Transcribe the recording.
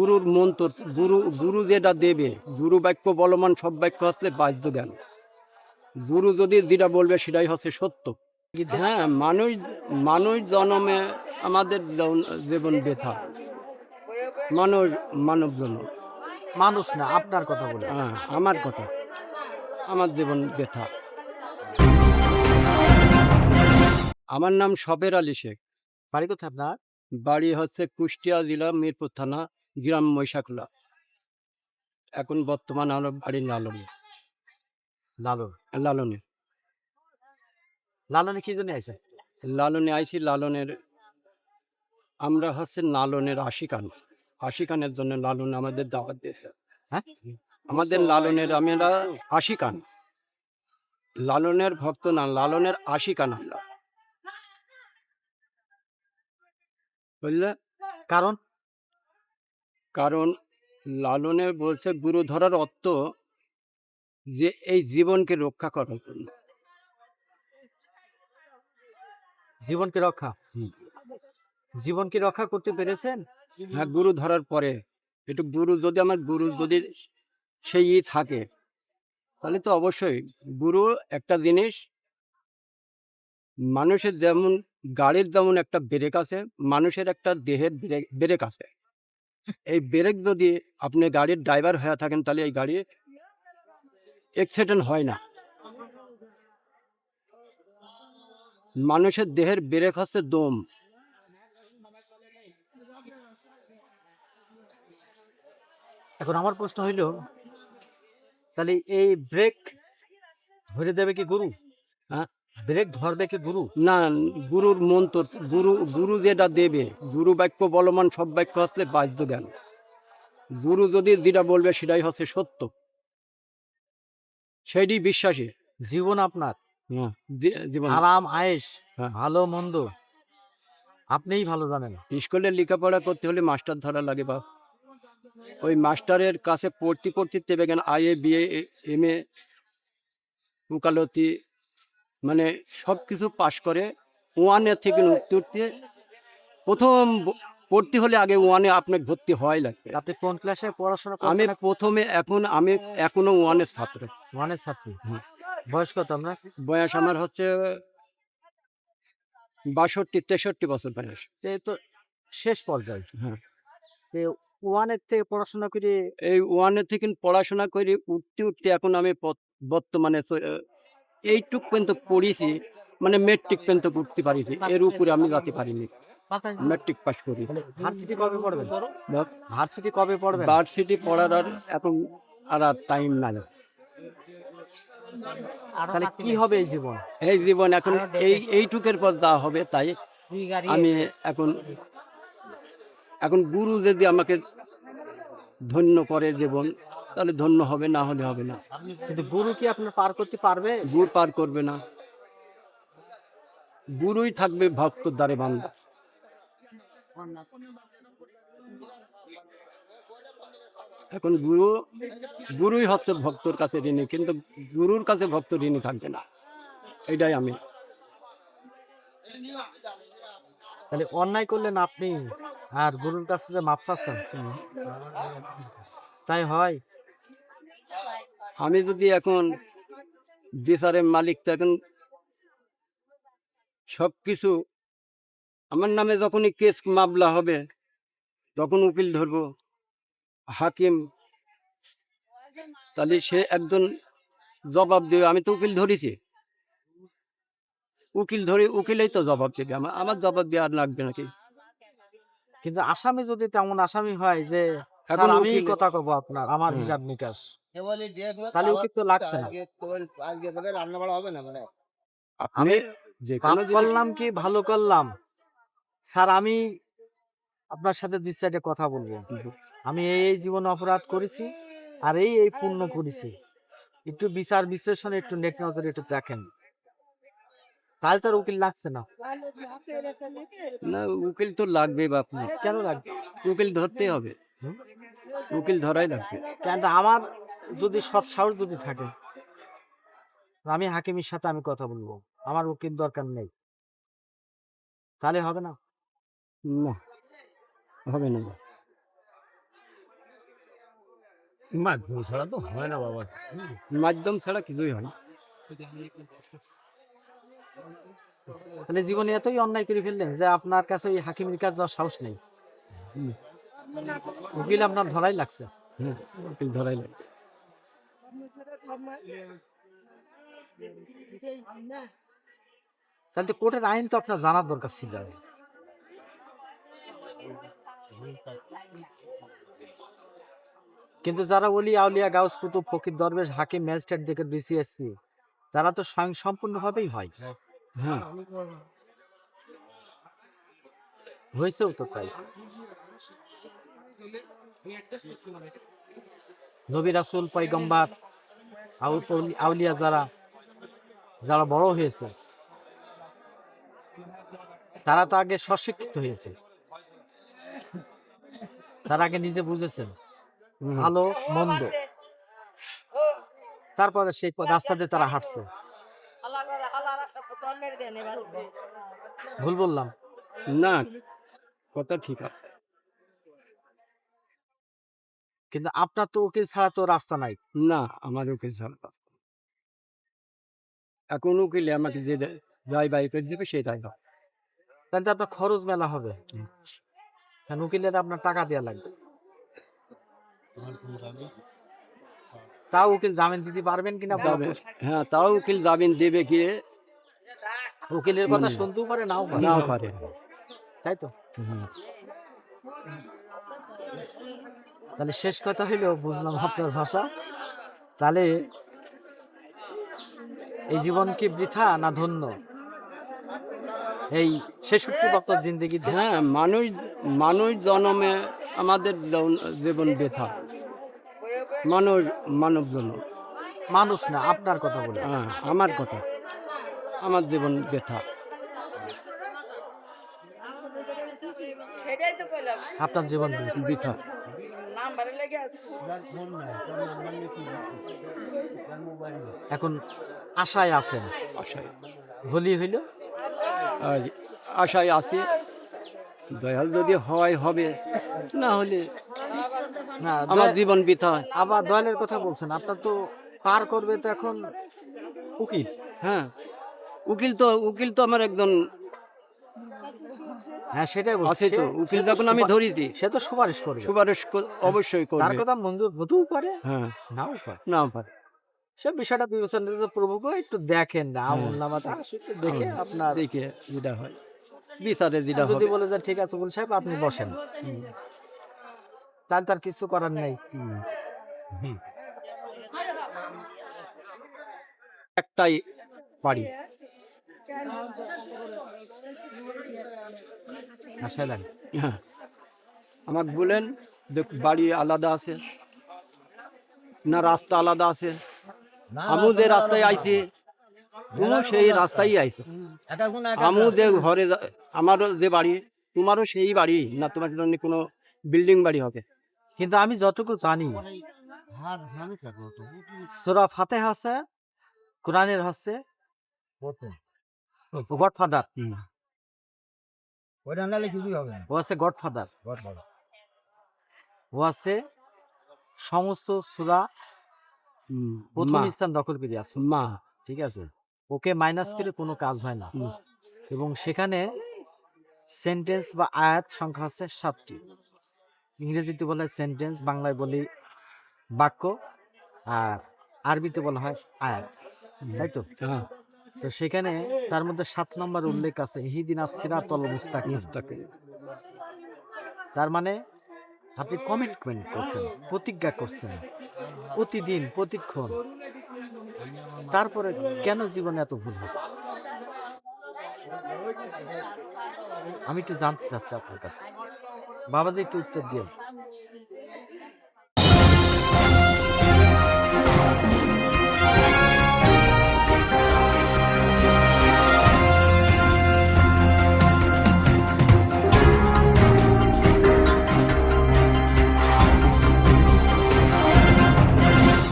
গুরুর মন্ত্র গুরু গুরু যেটা দেবে গুরু বাক্য বলমান সব বাক্য হচ্ছে বাদ্য জ্ঞান গুরু যদি যেটা বলবে সেটাই হচ্ছে সত্য। হ্যাঁ মানুষ মানুষ জন্মে আমাদের জীবন ব্যথা মানুষ মানব জন্ম। মানুষ না আপনার কথা বলে। হ্যাঁ আমার কথা। আমার জীবন ব্যথা আমার নাম সবের আলী শেখ। বাড়ি কোথায় আপনার? বাড়ি হচ্ছে কুষ্টিয়া জেলা মিরপুর থানা গ্রাম মৈশাকুলা এখন বর্তমান আমার বাড়ি লালনে। লালন? লালনে। লালনে কি জন্য আছে লালনে আইছি লালনের আমরা হচ্ছে লালনের আশিকান। আশিকানের জন্য লালন আমাদের দাওয়াত দিয়েছে। হ্যাঁ? আমাদের লালনের আমরা আশিকান। লালনের ভক্ত না লালনের আশিকান আমরা। বুঝলে? কারণ? কারণ লালনের বলছে গুরু ধরার অর্থ যে এই জীবনকে রক্ষা করার জন্য। জীবনকে রক্ষা? জীবনকে রক্ষা করতে পেরেছেন? হ্যাঁ গুরু ধরার পরে। একটু গুরু যদি আমার গুরু যদি সেই ই থাকে তাহলে তো অবশ্যই গুরু একটা জিনিস মানুষের যেমন গাড়ির যেমন একটা ব্রেক আছে মানুষের একটা দেহের ব্রেক ব্রেক আছে। এই ব্রেক যদি আপনি গাড়ির ড্রাইভার হয়ে থাকেন, তাহলে এই গাড়ি অ্যাক্সিডেন্ট হয় না। মানুষের দেহের ব্রেক হচ্ছে দম। এখন আমার প্রশ্ন হইল, তাহলে এই ব্রেক ধরে দেবে কি গরু? হ্যাঁ? ব্রেক ধরবে কি গুরু? না গুরুর মন্ত্র গুরু গুরু যেটা দেবে গুরু বাক্য বলমান সব বাক্য হচ্ছে বাদ্য জ্ঞান গুরু যদি যেটা বলবে সেটাই হচ্ছে সত্য। সেইটি বিশ্বাসী। জীবন আপনার। আরাম আয়েস হ্যাঁ। ভালো মন্দ। আপনিই ভালো জানেন। স্কুলে লেখাপড়া করতে হলে মাস্টার ধরা লাগে বা ওই মাস্টারের কাছে পড়তে পড়তে তেবে কেন? আইএ বিএ এম এ উকালতি মানে সব কিছু পাশ করে ওয়ানের থেকে উঠতে উঠতে প্রথম পড়তে হলে আগে ওয়ানে আপনাকে ভর্তি হয় লাগবে। আপনি কোন ক্লাসে পড়াশোনা আমি প্রথমে এখন আমি এখনও ওয়ানের ছাত্র। ওয়ানের ছাত্র। বয়স কত আমরা বয়স আমার হচ্ছে বাষট্টি তেষট্টি বছর বয়স। তো শেষ পর্যায়ে। হ্যাঁ। ওয়ানের থেকে পড়াশোনা করে এই ওয়ানের থেকে পড়াশোনা করে উঠতে উঠতে এখন আমি বর্তমানে এইটুক পর্যন্ত পড়িছি মানে মেট্রিক পর্যন্ত উঠতে পারিছি এর উপরে আমি যেতে পারিনি। মেট্রিক পাস করি ভার্সিটি কবে পড়বেন? ভার্সিটি কবে পড়বেন? ভার্সিটি পড়ার আর এখন আর আর টাইম নাই। তাহলে কি হবে এই জীবন? এই জীবন এখন এই এইটুকের পর যা হবে তাই আমি এখন এখন গুরু যদি আমাকে ধন্য করে জীবন তাহলে ধন্য হবে না হলে হবে না। কিন্তু গুরু কি আপনার পার করতে পারবে? গুরু পার করবে না। গুরুই থাকবে ভক্তর দ্বারে বান্ধব। এখন গুরু গুরুই হচ্ছে ভক্তর কাছে ঋণী কিন্তু গুরুর কাছে ভক্ত ঋণী থাকবে না। এটাই আমি। তাহলে অন্যায় করলেন আপনি আর গুরুর কাছে যে মাপ চাচ্ছেন তাই হয়। আমি যদি এখন বিচারের মালিক, তো এখন সব কিছু আমার নামে যখনই কেস মামলা হবে, তখন উকিল ধরবো, হাকিম। তাহলে সে একজন জবাব দেবে, আমি তো উকিল ধরেছি। উকিল ধরে, উকিলেই তো জবাব দেবে, আমার আমার জবাব দেওয়ার লাগবে নাকি? কিন্তু আসামি যদি তেমন আসামি হয় যে এখন আমি কথা কব আপনার আমার হিসাব নিকাশ। উচিত তো লাগছে না। আজকে রান্না বাড়া হবে না মানে? আমি পাপ করলাম কি ভালো করলাম? স্যার আমি আপনার সাথে দুই সাইডে কথা বলব। আমি এই এই জীবনে অপরাধ করেছি আর এই এই পূর্ণ করেছি। একটু বিচার বিশ্লেষণ একটু নেট নজরে একটু দেখেন। তাহলে তার উকিল লাগছে না। না উকিল তো লাগবে বাপু। কেন লাগবে? উকিল ধরতেই হবে? উকিল ধরাই লাগবে। কেন আমার যদি সৎ সাহস যদি থাকে আমি হাকিমের সাথে আমি কথা বলব। আমার উকিল দরকার নেই। তাহলে হবে না? না হবে না। মাধ্যম ছাড়া তো হয় না বাবা। মাধ্যম ছাড়া কিছুই হয় না। তাহলে জীবনে এতই অন্যায় করে ফেললেন যে আপনার কাছে ওই হাকিমের কাছে যাওয়ার সাহস নেই। হুম। উকিল আপনার ধরাই লাগছে। হুম, উকিল ধরাই লাগে তাহলে তো কোর্টের আইন তো আপনার জানার দরকার ছিল। কিন্তু যারা ওলি আউলিয়া গাউস কুতুব ফকির দরবেশ হাকিম ম্যাজিস্ট্রেট দেখে বিসিএসপি তারা তো স্বয়ং সম্পূর্ণভাবেই হয়। হ্যাঁ হয়েছেও তো তাই। নবী রাসুল পয়গম্বার আউলিয়া যারা যারা বড় হয়েছে তারা তো আগে স্বশিক্ষিত হয়েছে। তারা আগে নিজে বুঝেছেন ভালো মন্দ। তারপরে সেই রাস্তা দিয়ে তারা হাঁটছে। ভুল বললাম। না কথা ঠিক আছে। কিন্তু আপনার তো উকিল ছাড়া তো রাস্তা নাই। না আমার উকিল ছাড়া রাস্তা এখন উকিলে আমাকে যে যাই বাই করে দেবে সেটাই হয়। তাহলে তো আপনার খরচ মেলা হবে। কারণ উকিলের আপনার টাকা দেওয়া লাগবে। তাও উকিল জামিন দিতে পারবেন কিনা। হ্যাঁ তাও উকিল জামিন দেবে কি উকিলের কথা শুনতেও পারে নাও পারে। নাও পারে। তাই তো। তাহলে শেষ কথা হইল বুঝলাম আপনার ভাষা। তাহলে এই জীবন কি বৃথা না ধন্য? এই ছেষট্টি বছর জিন্দগি হ্যাঁ মানুষ মানুষ জন্মে আমাদের জীবন ব্যথা মানুষ মানব জন্ম। মানুষ না আপনার কথা বলে। হ্যাঁ আমার কথা। আমার জীবন ব্যথা সেটাই তো কইলাম আপনার জীবন বৃথা। এখন আশায় আছেন? আশায়। হোলি হইল? আর আশায় আছি। দয়াল যদি হয় হবে। না হলে না আমার জীবন বৃথা আবার দয়ালের কথা বলছেন আপনার তো পার করবে তো এখন উকিল। হ্যাঁ উকিল তো উকিল তো আমার একজন হ্যাঁ সেটাই বলছি। তো উকিল যখন আমি সুপার- ধরেছি সে তো সুপারিশ করবে। সুপারিশ অবশ্যই তার কথা মঞ্জুর হতেও পারে হ্যাঁ। নাও পারে। না পারে। সে বিষয়টা বিবেচনা প্রভুকে একটু দেখেন না হ্যাঁ। আমল নামাটা দেখে আপনার দেখে যেটা হয়। বিচারে যেটা যদি বলে যে ঠিক আছে উকিল সাহেব আপনি বসেন। তাহলে তার কিছু করার নেই। একটাই পারি লাগে হ্যাঁ আমাকে বলেন যে বাড়ি আলাদা আছে না রাস্তা আলাদা আছে। আমু যে রাস্তায় আইছি তুমিও সেই রাস্তায় আইছো। এটা কোনো আমু যে ঘরে আমারও যে বাড়ি তোমারও সেই বাড়ি না তোমার জন্য কোনো বিল্ডিং বাড়ি হবে? কিন্তু আমি যতটুকু জানি সুরা ফাতে আছে কোরআনের হচ্ছে গডফাদার। ওইটা নালে কিছুই হবে না। ও আছে গডফাদার। বড় বড় ও আছে সমস্ত সুরা প্রথম স্থান দখল করে আছে। মা। ঠিক আছে? ওকে মাইনাস করে কোনো কাজ হয় না। এবং সেখানে সেন্টেন্স বা আয়াত সংখ্যা আছে সাতটি। ইংরেজিতে বলা হয় সেন্টেন্স বাংলায় বলি বাক্য আর আরবিতে বলা হয় আয়াত। তাই তো? হ্যাঁ। তো সেখানে তার মধ্যে সাত নম্বর উল্লেখ আছে হিদিন সিরাতল মুস্তাকিম। মুস্তাকিম। তার মানে আপনি কমিটমেন্ট করছেন প্রতিজ্ঞা করছেন প্রতিদিন প্রতিক্ষণ। তারপরে কেন জীবনে এত ভুল হবে আমি একটু জানতে চাচ্ছি আপনার কাছে। বাবাজি একটু উত্তর দিয়ে